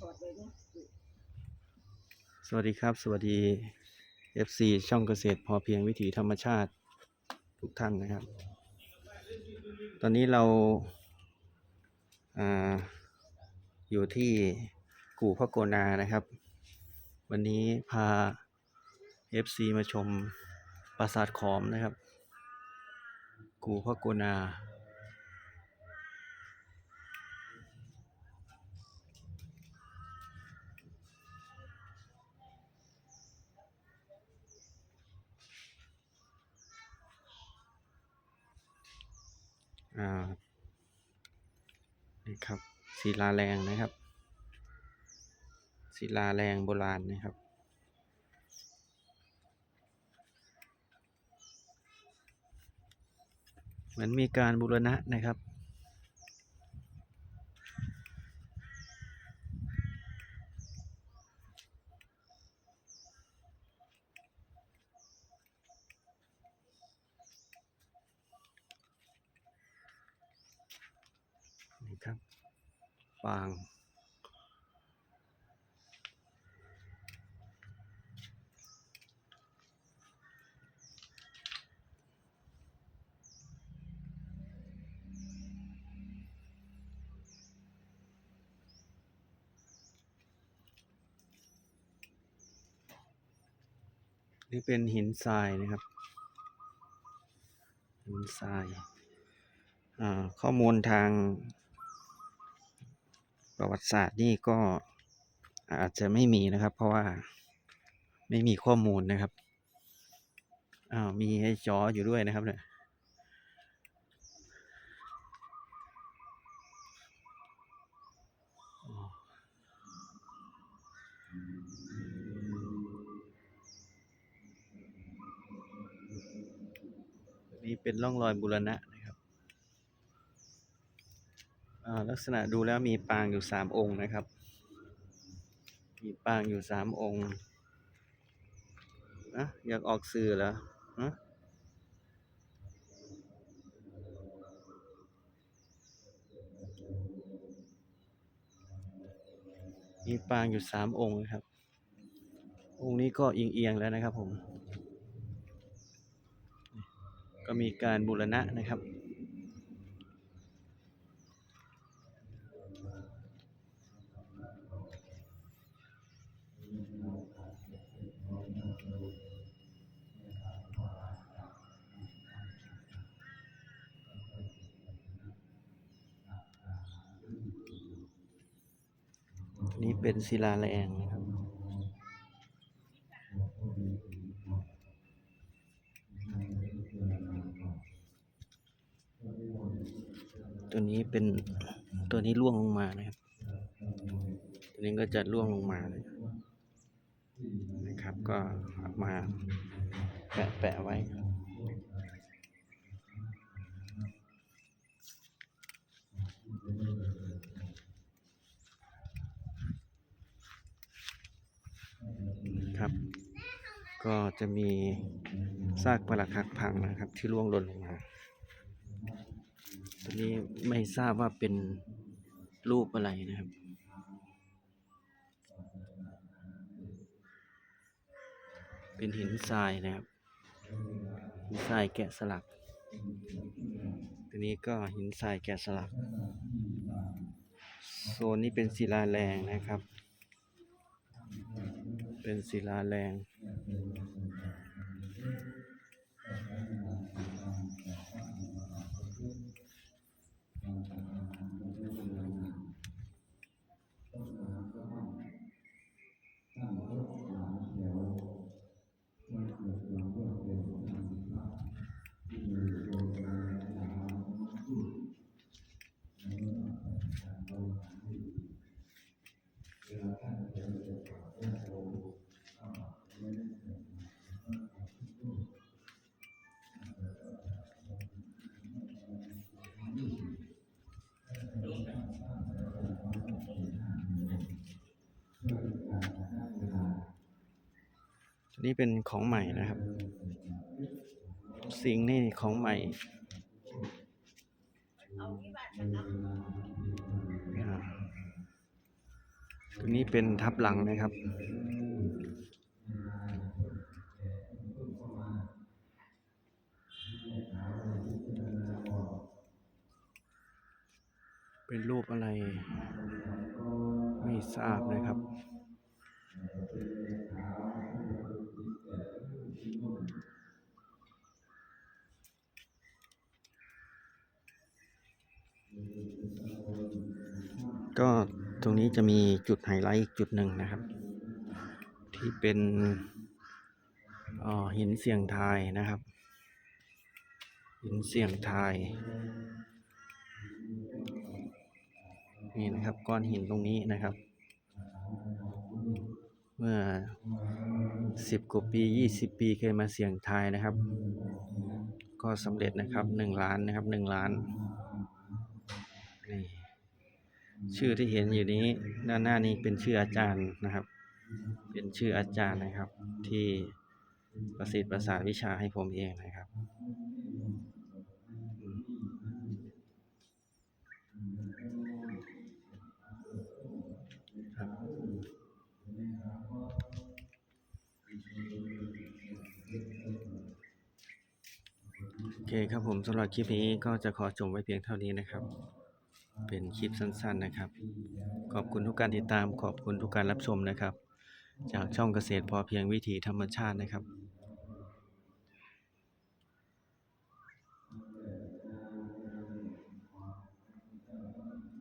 สวัสดีครับ สวัสดี FC ช่องเกษตรพอเพียงวิถีธรรมชาติทุกท่านนะครับ ตอนนี้เราอาอยู่ที่กู่พระโกนานะครับ วันนี้พา FC มาชมปราสาทขอมนะครับ กู่พระโกนา อ่านี่ครับศิลาแรงนะครับศิลาแรงโบราณนะครับ เหมือนมีการบูรณะนะครับ นี่ ครับ ปาง นี่เป็นหินทรายนะครับ หินทรายอ่าข้อมูลทาง ประวัติศาสตร์นี่ก็อาจจะไม่มีนะครับ เพราะว่าไม่มีข้อมูลนะครับอ้าวมีให้จออยู่ด้วยนะครับเนี่ยนี่เป็นร่องรอยบูรณะนะครับ อ่า ลักษณะดูแล้วมีปางอยู่สามองค์นะครับ มีปางอยู่สามองค์นะอยากออกสื่อแล้วฮะมีปางอยู่สามองค์นะครับ องค์นี้ก็เอียงๆแล้วนะครับผม ก็มีการบูรณะนะครับ นี่เป็นศิลาแรงนะครับตัวนี้เป็นตัวนี้ร่วงลงมานะครับ ตัวนี้ก็จะร่วงลงมาเลยนะครับ ก็มาแปะแปะไว้ ครับ ก็จะมีซากปรักหักพังนะครับ ที่ร่วงหล่นลงมาตัวนี้ไม่ทราบว่าเป็นรูปอะไรนะครับเป็นหินทรายนะครับ หินทรายแกะสลัก ตัวนี้ก็หินทรายแกะสลัก โซนนี้เป็นศิลาแรงนะครับ เป็นศิลาแรง นี่เป็นของใหม่นะครับ สิงนี่ของใหม่อ่าตรงนี้เป็นทับหลังนะครับเป็นรูปอะไร ไม่ทราบนะครับ ก็ตรงนี้จะมีจุดไฮไลท์อีกจุดหนึ่งนะครับ ที่เป็นออหินเสียงทายนะครับ หินเสียงทาย นี่นะครับก้อนหินตรงนี้นะครับ เมื่อสิบกว่าปียี่สิบปีเคยมาเสี่ยงทายนะครับ ก็สำเร็จนะครับหนึ่งล้านนะครับหนึ่งล้านนี่ ชื่อที่เห็นอยู่นี้ด้านหน้านี้เป็นชื่ออาจารย์นะครับ เป็นชื่ออาจารย์นะครับ ที่ประสิทธิ์ประสานวิชาให้ผมเองนะครับครับโอเคครับผมสำหรับคลิปนี้ก็จะขอจบไว้เพียงเท่านี้นะครับ เป็นคลิปสั้นๆนะครับ ขอบคุณทุกการติดตามขอบคุณทุกการรับชมนะครับ จากช่องเกษตรพอเพียงวิถีธรรมชาตินะครับ